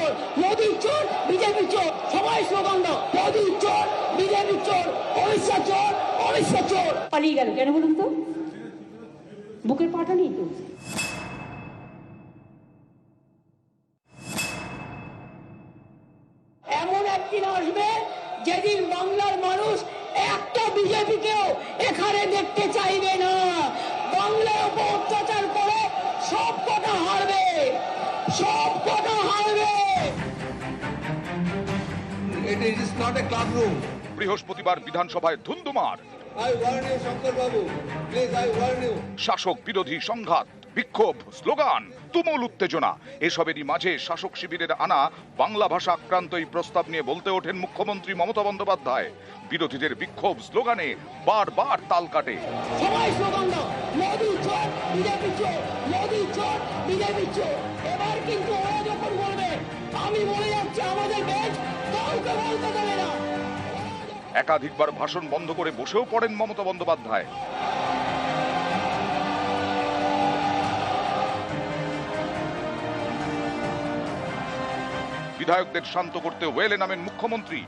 চোর মোদি চোর বিজেপি চোর। সবাই স্লোগান দাও। মোদি চোর বিজেপি চোর অমিত চোর অমিত চোর। পালিয়ে গেল। কেন বলুন তো? বুকের পাটা নেই তো Shankar Babu. Please, I warn you. শাসক বিরোধী সংঘাত বিক্ষোভ স্লোগান তুমুল উত্তেজনা। এসবেরই মাঝে শাসক শিবিরের আনা বাংলা ভাষা আক্রান্ত এই প্রস্তাব নিয়ে বলতে ওঠেন মুখ্যমন্ত্রী মমতা বন্দ্যোপাধ্যায়। বিরোধীদের বিক্ষোভ স্লোগানে বারবার তাল কাটে। এবার কিন্তু ওরা যখন বলবে আমি বলে যাচ্ছি আমাদের বেঞ্চ একাধিকবার ভাষণ বন্ধ করে বসেও পড়েন মমতা বন্দ্যোপাধ্যায়। বিধায়কদের শান্ত করতে ওয়েলে নামেন মুখ্যমন্ত্রী।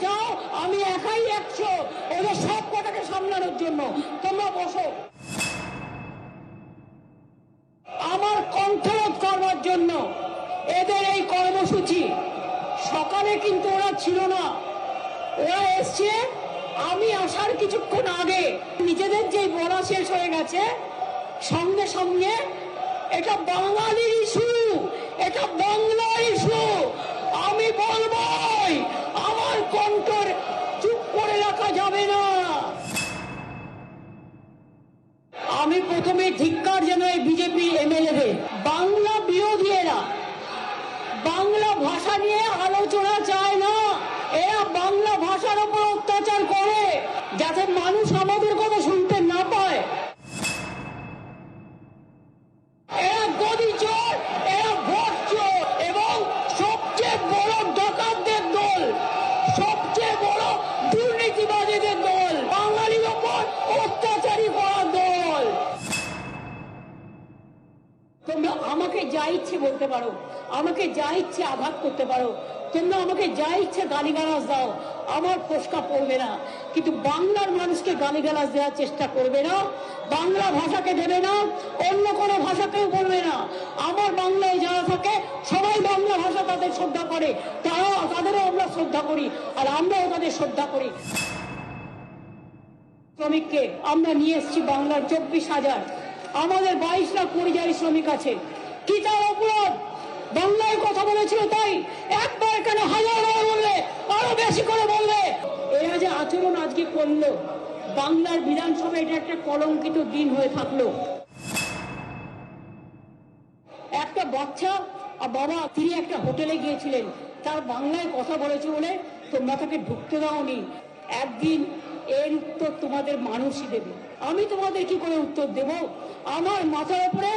যাও, আমি একাই একশো। ওদের সব কটাকে সামলানোর জন্য। তোমরা বসো। আমার কণ্ঠরোধ করবার জন্য এদের এই কর্মসূচি। সকালে কিন্তু ওরা ছিল না। ওরা এসছে, আমি আসার কিছুক্ষণ আগে। নিজেদের যে বলা শেষ হয়ে গেছে, সঙ্গে সঙ্গে এটা বাঙালির ইস্যু, এটা বাংলার ইস্যু। আমি বলবই কণ্ঠর চুপ করে রাখা যাবে না। আমি প্রথমে ধিক্কার জানাই বিজেপি এমএলএ বাংলা বিরোধী এরা বাংলা ভাষা নিয়ে আলোচনা চায় না এরা বাংলা ভাষার উপর অত্যাচার করে যাতে মানুষ আমাদের কথা শুনতে না পায় এরা গদি চোর এরা ভোট চোর এবং সবচেয়ে বড় ডাকাতদের দল সবচেয়ে বড় দুর্নীতিবাদীদের দল বাঙালির ওপর অত্যাচারী করা দল তোমরা আমাকে বলতে পারো। আমাকে যা ইচ্ছে আঘাত করতে পারো। তোমরা আমাকে যা ইচ্ছে গালিগালাজ দাও, আমার ফোসকা পড়বে না। কিন্তু বাংলার মানুষকে গালিগালাজ দেওয়ার চেষ্টা করবে না, বাংলা ভাষাকে দেবে না, অন্য কোনো ভাষাকেও বলবে না। আমার বাংলায় যারা থাকে, সবাই বাংলা ভাষা তাদের শ্রদ্ধা করে। তারাও, তাদেরও আমরা শ্রদ্ধা করি, আর আমরাও তাদের শ্রদ্ধা করি। শ্রমিককে আমরা নিয়ে এসেছি বাংলার চব্বিশ হাজার। আমাদের বাইশ লাখ পরিযায়ী শ্রমিক আছে। অপরাধ। বাংলায় কথা বলেছিল তাই একবার হাজার বার বললে, আরও বেশি করে বললে এরা যে আচরণ আজকে করল, বাংলার বিধানসভায় এটা একটা কলঙ্কিত দিন হয়ে থাকল। একটা বাচ্চা আর বাবা তিনি একটা হোটেলে গিয়েছিলেন। তার বাংলায় কথা বলেছে বলে তোমরা তাকে ঢুকতে দাওনি। একদিন এর উত্তর তোমাদের মানুষই দেবে। আমি তোমাদের কি করে উত্তর দেব আমার মাথার উপরে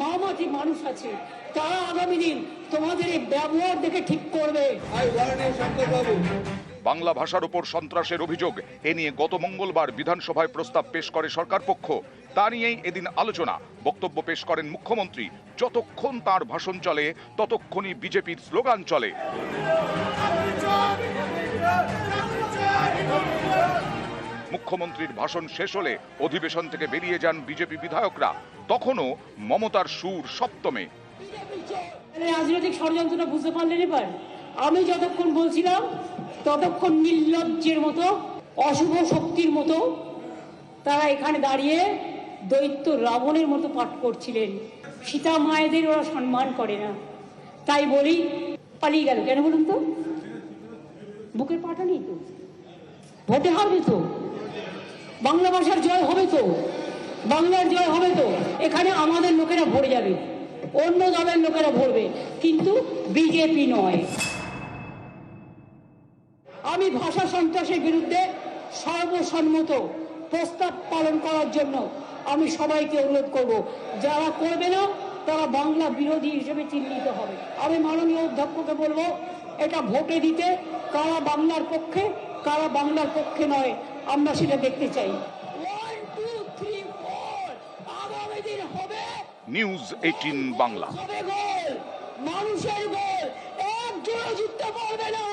মা মাটি মানুষ আছে তারা আগামী দিন তোমাদের এই ব্যবহার দেখে ঠিক করবে. বাংলা ভাষার উপর সন্ত্রাসের অভিযোগ এ নিয়ে গত মঙ্গলবার বিধানসভায় প্রস্তাব পেশ করে সরকার পক্ষ তা নিয়েই এদিন আলোচনা বক্তব্য পেশ করেন মুখ্যমন্ত্রী যতক্ষণ তার ভাষণ চলে ততক্ষণই বিজেপির স্লোগান চলে মুখ্যমন্ত্রীর ভাষণ শেষ হলে অধিবেশন থেকে বেরিয়ে যান বিজেপি বিধায়করা। তখনও মমতার সুর সপ্তমে। রাজনৈতিক ষড়যন্ত্রটা বুঝতে পারলেন এবার? আমি যতক্ষণ বলছিলাম, ততক্ষণ নির্লজ্জের মতো, অশুভ শক্তির মতো তারা এখানে দাঁড়িয়ে দৈত্য রাবণের মতো পাঠ করছিলেন। সীতা মায়েদের ওরা সম্মান করে না। তাই বলি, পালিয়ে গেল। কেন বলুন তো? বুকের পাটা নেই তো? ভোটে হারবে তো। বাংলা ভাষার জয় হবে তো। বাংলার জয় হবে তো। এখানে আমাদের লোকেরা ভরে যাবে। অন্য দলের লোকেরা ভরবে কিন্তু বিজেপি নয়। আমি ভাষা সন্ত্রাসের বিরুদ্ধে সর্বসম্মত প্রস্তাব পালন করার জন্য আমি সবাইকে অনুরোধ করব, যারা করবে না, তারা বাংলা বিরোধী হিসেবে চিহ্নিত হবে। আমি মাননীয় অধ্যক্ষকে বলব, এটা ভোটে দিতে কারা বাংলার পক্ষে কারা বাংলার পক্ষে নয় আমরা সেটা দেখতে চাই। ওয়ান টু থ্রি ফোর আগামী দিন হবে নিউজ এইটিন বাংলা গোল মানুষের গোল একজনও জিততে পারবে না।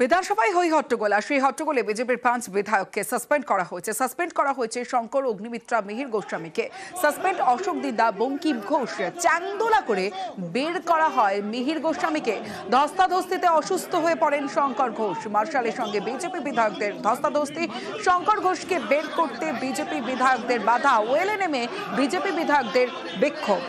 বিধানসভায় হই হট্টগোল, আর সেই হট্টগোলে বিজেপির পাঁচ বিধায়ককে সাসপেন্ড করা হয়েছে। সাসপেন্ড করা হয়েছে শঙ্কর, অগ্নিমিত্রা, মিহির গোস্বামীকে। সাসপেন্ড অশোক দিদা, বঙ্কিম ঘোষ চাংদোলা করে বের করা হয় মিহির গোস্বামীকে। ধস্তাধস্তিতে অসুস্থ হয়ে পড়েন শঙ্কর ঘোষ। মার্শালের সঙ্গে বিজেপি বিধায়কদের ধস্তাধস্তি। শঙ্কর ঘোষকে বের করতে বিজেপি বিধায়কদের বাধা। ওয়েলে নেমে বিজেপি বিধায়কদের বিক্ষোভ।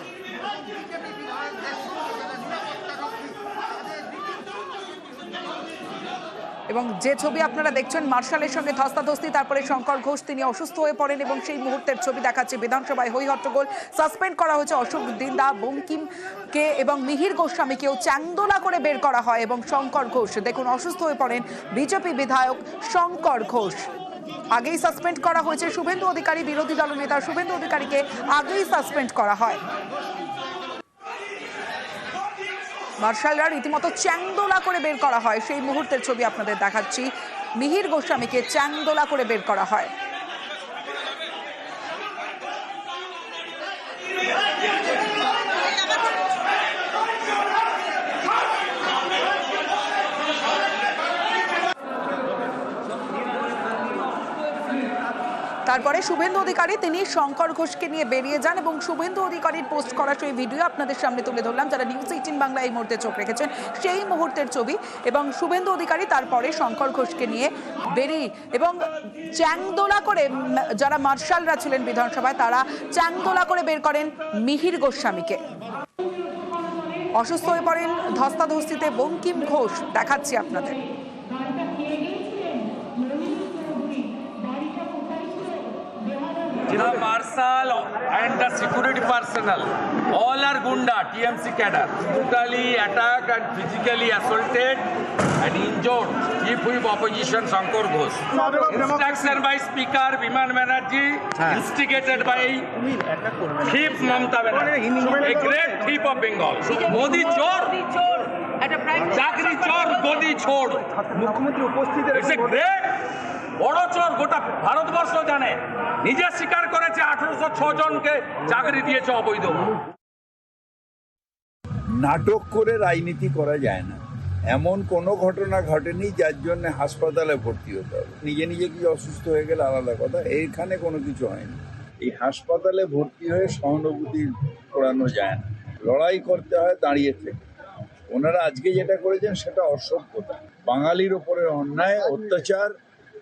এবং যে ছবি আপনারা দেখছেন, মার্শালের সঙ্গে ধস্তাধস্তি, তারপরে শঙ্কর ঘোষ, তিনি অসুস্থ হয়ে পড়েন এবং সেই মুহূর্তের ছবি দেখাচ্ছে বিধানসভায় হই হট্টগোল সাসপেন্ড করা হয়েছে অশোক দিন্দা, বঙ্কিমকে এবং মিহির গোস্বামীকেও চ্যাংদোলা করে বের করা হয় এবং শঙ্কর ঘোষ, দেখুন, অসুস্থ হয়ে পড়েন বিজেপি বিধায়ক শঙ্কর ঘোষ। আগেই সাসপেন্ড করা হয়েছে শুভেন্দু অধিকারী, বিরোধী দলনেতা শুভেন্দু অধিকারীকে আগেই সাসপেন্ড করা হয়। মার্শালরা রীতিমতো চ্যাংদোলা করে বের করা হয়। সেই মুহূর্তের ছবি আপনাদের দেখাচ্ছি। মিহির গোস্বামীকে চ্যাংদোলা করে বের করা হয়। তারপরে শুভেন্দু অধিকারী তিনি শঙ্কর ঘোষকে নিয়ে বেরিয়ে যান এবং শুভেন্দু অধিকারীর পোস্ট করা সেই ভিডিও আপনাদের সামনে তুলে ধরলাম, যারা নিউজ এইটিন বাংলা এই মুহূর্তে চোখ রেখেছেন, সেই মুহূর্তের ছবি এবং শুভেন্দু অধিকারী তারপরে শঙ্কর ঘোষকে নিয়ে বেরিয়ে এবং চ্যাংদোলা করে যারা মার্শালরা ছিলেন বিধানসভায়, তারা চ্যাংদোলা করে বের করেন মিহির গোস্বামীকে। অসুস্থ হয়ে পড়েন ধস্তাধস্তিতে বঙ্কিম ঘোষ, দেখাচ্ছি আপনাদের। The marshal and the security personnel, all are Gunda, TMC cadre, brutally attacked and physically assaulted and injured Chief Whip Opposition Shankar Ghosh. Instruction by Speaker Biman Banerjee, instigated by Chief Mamta Banerjee, a great thief of Bengal. Modi chor, চাকরি চোর গদি ছোড় মুখ্যমন্ত্রী উপস্থিত বড় চোর গোটা ভারতবর্ষ জানে। নিজে স্বীকার করেছে আঠারোশো ছ জনকে চাকরি দিয়েছে অবৈধ। নাটক করে রাজনীতি করা যায় না। এমন কোনো ঘটনা ঘটেনি যার জন্য হাসপাতালে ভর্তি হতে হবে। নিজে নিজে কি অসুস্থ হয়ে গেলে আলাদা কথা, এইখানে কোনো কিছু হয়নি। এই হাসপাতালে ভর্তি হয়ে সহানুভূতি করানো যায় না। লড়াই করতে হয় দাঁড়িয়ে থেকে। ওনারা আজকে যেটা করেছেন সেটা অসভ্যতা। বাঙালির ওপরে অন্যায়, অত্যাচার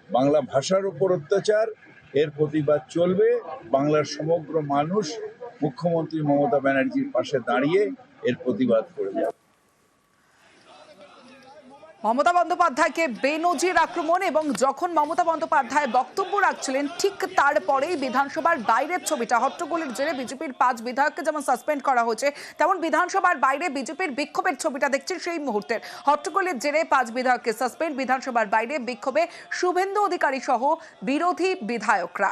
বাংলা ভাষার উপর অত্যাচার, এর প্রতিবাদ চলবে। বাংলার সমগ্র মানুষ মুখ্যমন্ত্রী মমতা ব্যানার্জির পাশে দাঁড়িয়ে এর প্রতিবাদ করে যাবে মমতা বন্দ্যোপাধ্যায়কে বেনজির আক্রমণ এবং যখন মমতা বন্দ্যোপাধ্যায় বক্তব্য রাখছিলেন, ঠিক তারপরেই বিধানসভার বাইরের ছবিটা, হট্টগোলের জেরে বিজেপির পাঁচ বিধায়ককে যেমন সাসপেন্ড করা হয়েছে, তেমন বিধানসভার বাইরে বিজেপির বিক্ষোভের ছবিটা দেখছি সেই মুহূর্তের। হট্টগোলের জেরে পাঁচ বিধায়ককে সাসপেন্ড, বিধানসভার বাইরে বিক্ষোভে শুভেন্দু অধিকারী সহ বিরোধী বিধায়করা।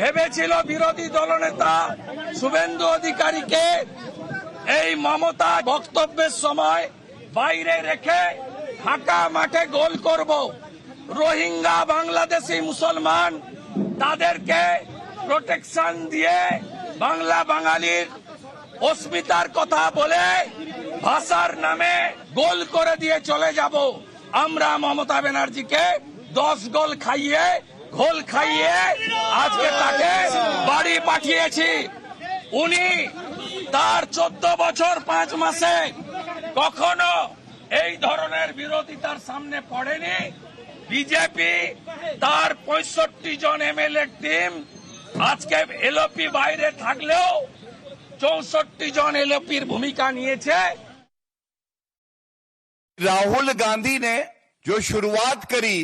ভেবেছিল বিরোধী দলনেতা শুভেন্দু অধিকারীকে এই মমতা বক্তব্যের সময় বাইরে রেখে ফাঁকা মাঠে গোল করব। রোহিঙ্গা বাংলাদেশি মুসলমান তাদেরকে প্রোটেকশন দিয়ে বাংলা বাঙালির অস্মিতার কথা বলে ভাষার নামে গোল করে দিয়ে চলে যাব। আমরা মমতা ব্যানার্জিকে দশ গোল খাইয়ে, ঘোল খাইয়ে আজকে তাকে বাড়ি পাঠিয়েছি। উনি তার চোদ্দ বছর পাঁচ মাসে কখনো এই ধরনের বিরোধিতার সামনে পড়েনি বিজেপি তার পঁয়ষট্টি জন এমএলএ টিম আজকে এলপি বাইরে থাকলেও চৌষট্টি জন এলপির ভূমিকা নিয়েছে राहुल गांधी ने जो शुरुआत करी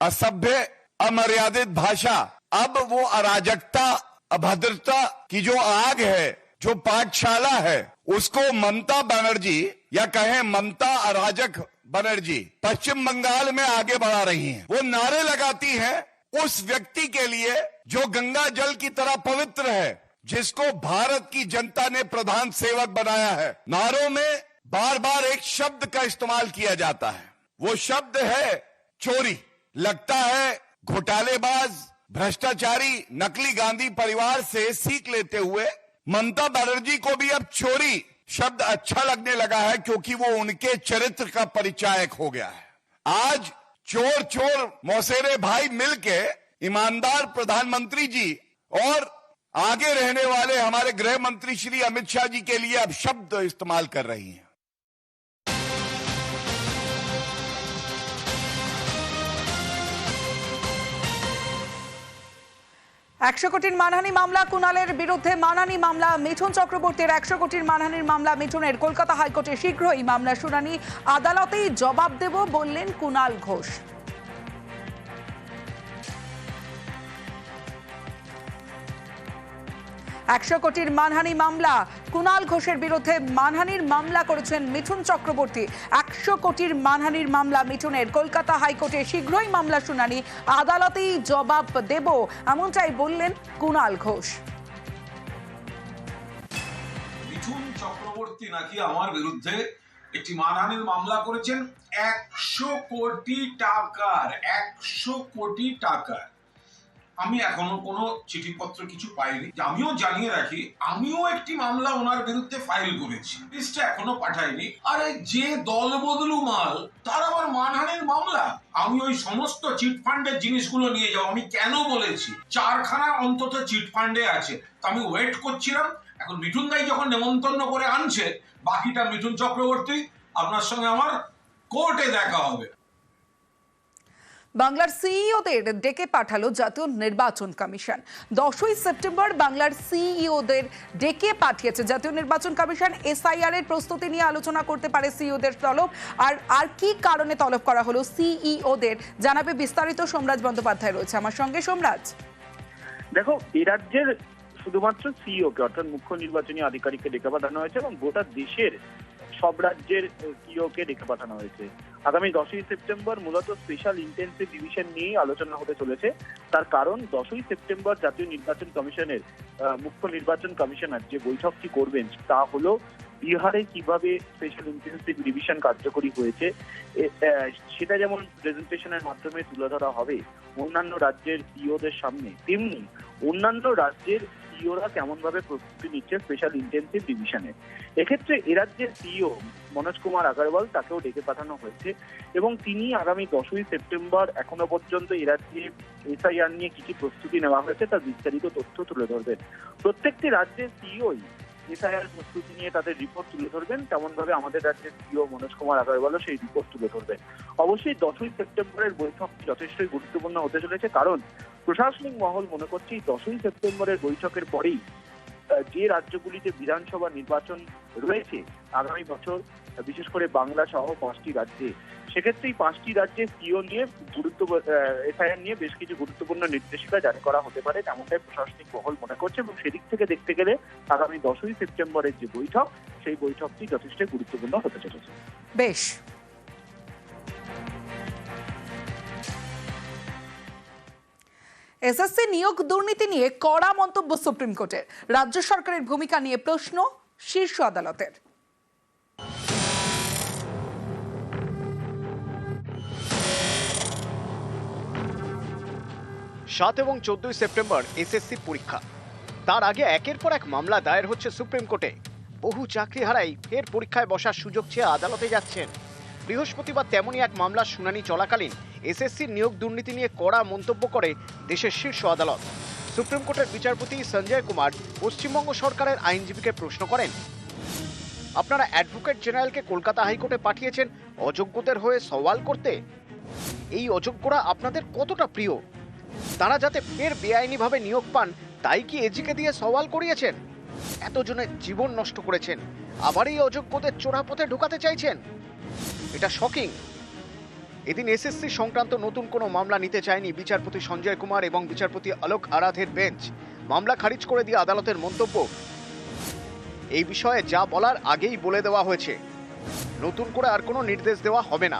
असभ्य अमर्यादित भाषा अब वो अराजकता अभद्रता की जो आग है जो पाठशाला है, उसको ममता बनर्जी या कहें ममता अराजक बनर्जी, पश्चिम बंगाल में आगे बढ़ा रही हैं। वो नारे लगाती हैं उस व्यक्ति के लिए जो गंगा जल की तरह पवित्र है, जिसको भारत की जनता ने प्रधान सेवक बनाया है। नारों में बार बार एक शब्द का इस्तेमाल किया जाता है। वो शब्द है चोरी। लगता है घोटालेबाज, भ्रष्टाचारी, नकली गांधी परिवार से सीख लेते हुए ममता बनर्जी को भी अब चोरी शब्द अच्छा लगने लगा है क्योंकि वो उनके चरित्र का परिचायक हो गया है। आज चोर चोर मौसेरे भाई मिलके ईमानदार प्रधानमंत्री जी और आगे रहने वाले हमारे गृह मंत्री श्री अमित शाह जी के लिए अब शब्द इस्तेमाल कर रही हैं। একশো কোটির মানহানি মামলা কুনালের বিরুদ্ধে মানহানি মামলা, মিঠুন চক্রবর্তীর একশো কোটির মানহানির মামলা, মিঠুনের কলকাতা হাইকোর্টে শীঘ্রই মামলা শুনানি। আদালতেই জবাব দেব বললেন কুনাল ঘোষ। একশো কোটির মানহানি মামলা। কুণাল ঘোষের বিরুদ্ধে মানহানির মামলা করেছেন মিঠুন চক্রবর্তী। একশো কোটির মানহানির মামলা মিঠুনের। কলকাতা হাইকোর্টে শীঘ্রই মামলা শুনানি। আদালতেই জবাব দেব, এমনটাই বললেন কুণাল ঘোষ। মিঠুন চক্রবর্তী নাকি আমার বিরুদ্ধে একটি মানহানির মামলা করেছেন? একশো কোটি টাকার, একশো কোটি টাকার। আমি এখনও কোনো চিঠিপত্র কিছু পাইনি। আমিও জানিয়ে রাখি, আমিও একটি মামলা ওনার বিরুদ্ধে ফাইল করেছি। লিস্টটা এখনও পাঠাইনি। আরে যে দল বদলু মাল, তার আবার মানহানির মামলা? আমি ওই সমস্ত চিট ফান্ডের জিনিসগুলো নিয়ে যাব। আমি কেন বলেছি? চারখানা অন্তত চিট ফান্ডে আছে। তো আমি ওয়েট করছিলাম। এখন মিঠুন দাই যখন নেমন্তন্ন করে আনছে, বাকিটা মিঠুন চক্রবর্তী আপনার সঙ্গে আমার কোর্টে দেখা হবে। বাংলার সিইওদের ডেকে পাঠালো জাতীয় নির্বাচন কমিশন। দশই সেপ্টেম্বর বাংলার সিইওদের ডেকে পাঠিয়েছে জাতীয় নির্বাচন কমিশন। এসআইআর এর প্রস্তুতি নিয়ে আলোচনা করতে পারে সিইওদের তলব। আর আর কি কারণে তলব করা হলো সিইওদের জানাবে বিস্তারিত সোমরাজ বন্দ্যোপাধ্যায় রয়েছে আমার সঙ্গে। সোমরাজ। দেখো, এ রাজ্যের শুধুমাত্র সিইও কে অর্থাৎ মুখ্য নির্বাচনী আধিকারিককে ডেকে পাঠানো হয়েছে এবং গোটা দেশের সব রাজ্যের সিইও কে ডেকে পাঠানো হয়েছে। আগামী দশই সেপ্টেম্বর মূলত স্পেশাল ইন্টেন্সিভ ডিভিশন নিয়েই আলোচনা হতে চলেছে। তার কারণ, দশই সেপ্টেম্বর জাতীয় নির্বাচন কমিশনের মুখ্য নির্বাচন কমিশনার যে বৈঠকটি করবেন, তা হলো বিহারে কীভাবে স্পেশাল ইন্টেন্সিভ ডিভিশন কার্যকরী হয়েছে। সেটা যেমন প্রেজেন্টেশনের মাধ্যমে তুলে ধরা হবে, অন্যান্য রাজ্যের সিইওদের সামনে, তেমনি অন্যান্য রাজ্যের সিইওরা কেমন ভাবে প্রস্তুতি নিচ্ছে স্পেশাল ইন্টেন্সিভ ডিভিশনে এক্ষেত্রে এ রাজ্যের সিইও মনোজ কুমার আগরওয়াল তাকেও ডেকে পাঠানো হয়েছে এবং তিনি আগামী দশই সেপ্টেম্বর এখনও পর্যন্ত এ রাজ্যে এসআইআর নিয়ে কি কি প্রস্তুতি নেওয়া হয়েছে তার বিস্তারিত তথ্য তুলে ধরবেন। প্রত্যেকটি রাজ্যের সিইওই এসআইআর প্রস্তুতি নিয়ে তাদের রিপোর্ট তুলে ধরবেন তেমন ভাবে আমাদের রাজ্যের সিইও মনোজ কুমার আগরওয়ালও সেই রিপোর্ট তুলে ধরবেন। অবশ্যই দশই সেপ্টেম্বরের বৈঠক যথেষ্টই গুরুত্বপূর্ণ হতে চলেছে কারণ প্রশাসনিক মহল মনে করছে দশই সেপ্টেম্বরের বৈঠকের পরেই যে রাজ্যগুলিতে বিধানসভা নির্বাচন রয়েছে আগামী বছর, বিশেষ করে বাংলা সহ পাঁচটি রাজ্যে, সেক্ষেত্রে এই পাঁচটি রাজ্যে সিও নিয়ে গুরুত্ব এফআইআর নিয়ে বেশ কিছু গুরুত্বপূর্ণ নির্দেশিকা জারি করা হতে পারে তেমনটাই প্রশাসনিক মহল মনে করছে, এবং সেদিক থেকে দেখতে গেলে আগামী দশই সেপ্টেম্বরের যে বৈঠক, সেই বৈঠকটি যথেষ্ট গুরুত্বপূর্ণ হতে চলেছে। বেশ। এসএসসি নিয়োগ দুর্নীতি নিয়ে কড়া মন্তব্য সুপ্রিম কোর্টের রাজ্য সরকারের ভূমিকা নিয়ে প্রশ্ন শীর্ষ আদালতের। সাত এবং চোদ্দই সেপ্টেম্বর এসএসসি পরীক্ষা। তার আগে একের পর এক মামলা দায়ের হচ্ছে সুপ্রিম কোর্টে। বহু চাকরি হারাই ফের পরীক্ষায় বসার সুযোগ চেয়ে আদালতে যাচ্ছেন। বৃহস্পতিবার তেমনই এক মামলার শুনানি চলাকালীন এসএসসির নিয়োগ দুর্নীতি নিয়ে কড়া মন্তব্য করে দেশের শীর্ষ আদালত। সুপ্রিম কোর্টের বিচারপতি সঞ্জয় কুমার পশ্চিমবঙ্গ সরকারের আইনজীবীকে প্রশ্ন করেন, আপনারা অ্যাডভোকেট জেনারেলকে কলকাতা হাইকোর্টে পাঠিয়েছেন, অযোগ্যদের হয়ে সওয়াল করতে? এই অযোগ্যরা আপনাদের কতটা প্রিয়? তারা যাতে ফের বেআইনিভাবে নিয়োগ পান, তাই কি এজিকে দিয়ে সওয়াল করিয়েছেন? এতজনের জীবন নষ্ট করেছেন, আবার এই অযোগ্যদের চোরা পথে ঢোকাতে চাইছেন? এটা শকিং এদিন এসএসসি সংক্রান্ত নতুন কোনো মামলা নিতে চায়নি বিচারপতি সঞ্জয় কুমার এবং বিচারপতি আলোক আরাধের বেঞ্চ। মামলা খারিজ করে দিয়ে আদালতের মন্তব্য। এই বিষয়ে যা বলার আগেই বলে দেওয়া হয়েছে। নতুন করে আর কোনো নির্দেশ দেওয়া হবে না।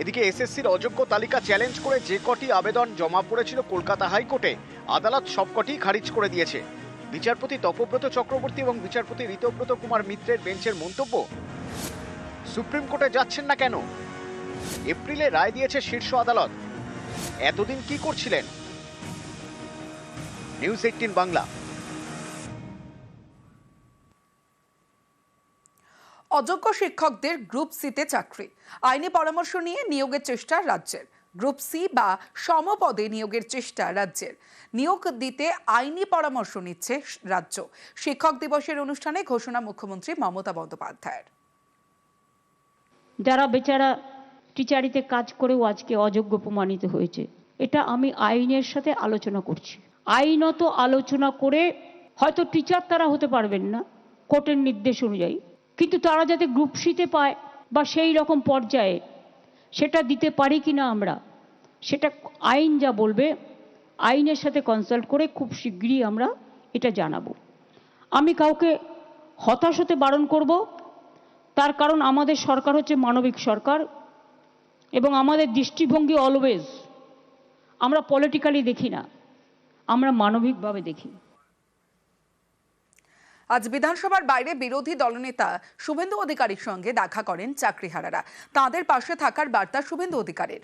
এদিকে এসএসসির অযোগ্য তালিকা চ্যালেঞ্জ করে যে কটি আবেদন জমা পড়েছিল কলকাতা হাইকোর্টে, আদালত সবকটি খারিজ করে দিয়েছে। বিচারপতি তপব্রত চক্রবর্তী এবং বিচারপতি ঋতব্রত কুমার মিত্রের বেঞ্চের মন্তব্য? সুপ্রিম কোর্টে যাচ্ছেন না কেন? এপ্রিলে রায় দিয়েছে শীর্ষ আদালত। এতদিন কি করছিলেন? News eighteen Bangla. অযোগ্য শিক্ষকদের গ্রুপ সিতে চাকরি। আইনি পরামর্শ নিয়ে নিয়োগের চেষ্টা রাজ্যের। গ্রুপ সি বা সমপদে নিয়োগের চেষ্টা রাজ্যের। নিয়োগ দিতে আইনি পরামর্শ নিচ্ছে রাজ্য। শিক্ষক দিবসের অনুষ্ঠানে ঘোষণা মুখ্যমন্ত্রী মমতা বন্দ্যোপাধ্যায়ের। যারা বেচারা টিচারিতে কাজ করেও আজকে অযোগ্য প্রমাণিত হয়েছে। এটা আমি আইনের সাথে আলোচনা করছি। আইনত আলোচনা করে হয়তো টিচার তারা হতে পারবেন না, কোর্টের নির্দেশ অনুযায়ী। কিন্তু তারা যাতে গ্রুপ সিতে পায় বা সেই রকম পর্যায়ে সেটা দিতে পারি কি না আমরা, সেটা আইন যা বলবে, আইনের সাথে কনসাল্ট করে খুব শিগগিরই আমরা এটা জানাব। আমি কাউকে হতাশ হতে বারণ করব তার কারণ আমাদের সরকার হচ্ছে মানবিক সরকার এবং আমাদের দৃষ্টিভঙ্গি অলওয়েজ আমরা পলিটিক্যালি দেখি না, আমরা মানবিকভাবে দেখি। আজ বিধানসভার বাইরে বিরোধী দলনেতা শুভেন্দু অধিকারীর সঙ্গে দেখা করেন চাকরিহারারা। তাদের পাশে থাকার বার্তা শুভেন্দু অধিকারীর।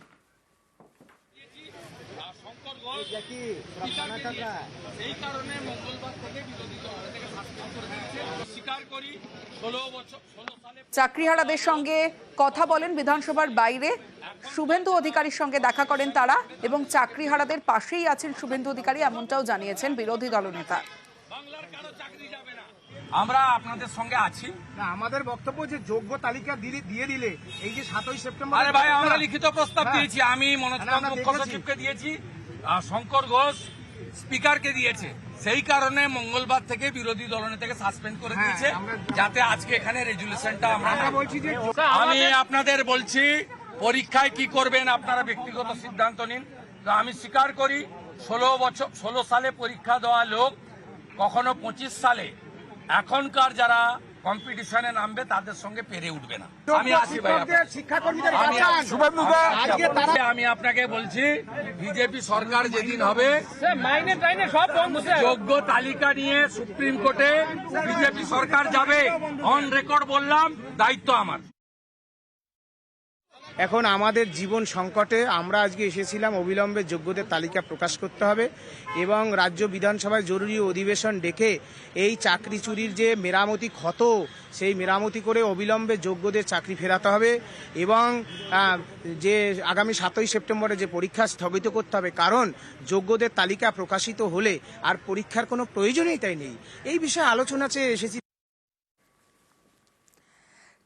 সেই কারণে মঙ্গলবার থেকে বিরোধী দল থেকে সাসপেন্ড করে দিয়েছে। স্বীকার করি ষোলো বছর চাকরিহারাদের সঙ্গে কথা বলেন বিধানসভার বাইরে। শুভেন্দু অধিকারীর সঙ্গে দেখা করেন তারা এবং চাকরিহারাদের পাশেই আছেন শুভেন্দু অধিকারী এমনটাও জানিয়েছেন বিরোধী দলনেতা। বাংলার কারও চাকরি যাবে না। আমরা আপনাদের সঙ্গে আছি। না আমাদের বক্তব্য যে যোগ্য তালিকা দিলে- দিয়ে দিলে এই যে সাতই সেপ্টেম্বর আরে ভাই আমরা লিখিত প্রস্তাব হ্যাঁ। দিয়েছি আমি মনোজ মুখ্য সচিবকে দিয়েছি। শঙ্কর ঘোষ স্পিকারকে দিয়েছে। সেই কারণে মঙ্গলবার থেকে বিরোধী দলনে থেকে সাসপেন্ড করে হ্যাঁ, দিয়েছে যাতে আজকে এখানে রেজুলেশনটা আমরা আমরা বলছি যে আমি আপনাদের বলছি পরীক্ষায় কি করবেন আপনারা ব্যক্তিগত সিদ্ধান্ত নিন। তো আমি স্বীকার করি ষোলো বছর ষোলো সালে পরীক্ষা দেওয়া লোক কখনো পঁচিশ সালে। এখনকার যারা কম্পিটিশনে নামবে তাদের সঙ্গে পেরে উঠবে না। আমি আসি ভাই আমি আপনাকে বলছি বিজেপি সরকার যেদিন হবে যোগ্য তালিকা নিয়ে সুপ্রিম কোর্টে বিজেপি সরকার যাবে। অন রেকর্ড বললাম দায়িত্ব আমার। এখন আমাদের জীবন সংকটে আমরা আজকে এসেছিলাম অবিলম্বে যোগ্যদের তালিকা প্রকাশ করতে হবে এবং রাজ্য বিধানসভায় জরুরি অধিবেশন ডেকে এই চাকরি চুরির যে মেরামতি ক্ষত, সেই মেরামতি করে অবিলম্বে যোগ্যদের চাকরি ফেরাতে হবে এবং যে আগামী সাতই সেপ্টেম্বরে যে পরীক্ষা স্থগিত করতে হবে, কারণ যোগ্যদের তালিকা প্রকাশিত হলে আর পরীক্ষার কোনো প্রয়োজনই তাই নেই। এই বিষয়ে আলোচনা চেয়ে এসেছি।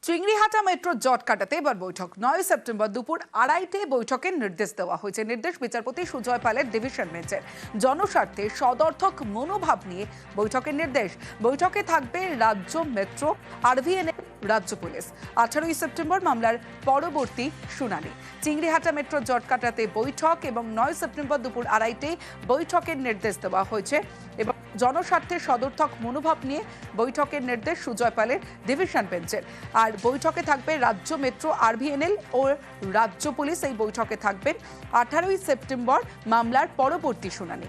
চিংড়িহাটা মেট্রো জট কাটাতে এবার বৈঠক। নয় সেপ্টেম্বর দুপুর আড়াইটে বৈঠকের নির্দেশ দেওয়া হয়েছে। নির্দেশ বিচারপতি সুজয় পালের ডিভিশন বেঞ্চের। জনস্বার্থে সদর্থক মনোভাব নিয়ে বৈঠকের নির্দেশ। বৈঠকে থাকবে রাজ্য মেট্রো আরভিএনএ রাজ্য পুলিশ। আঠারোই সেপ্টেম্বর মামলার পরবর্তী শুনানি। চিংড়িহাটা মেট্রো জট কাটাতে বৈঠক এবং নয় সেপ্টেম্বর দুপুর আড়াইটে বৈঠকের নির্দেশ দেওয়া হয়েছে। এবং জনস্বার্থে সদর্থক মনোভাব নিয়ে বৈঠকের নির্দেশ সুজয় পালের ডিভিশন বেঞ্চের। আর বৈঠকে থাকবে রাজ্য মেট্রো আরভিএনএল ও রাজ্য পুলিশ। এই বৈঠকে থাকবেন আঠারোই সেপ্টেম্বর মামলার পরবর্তী শুনানি।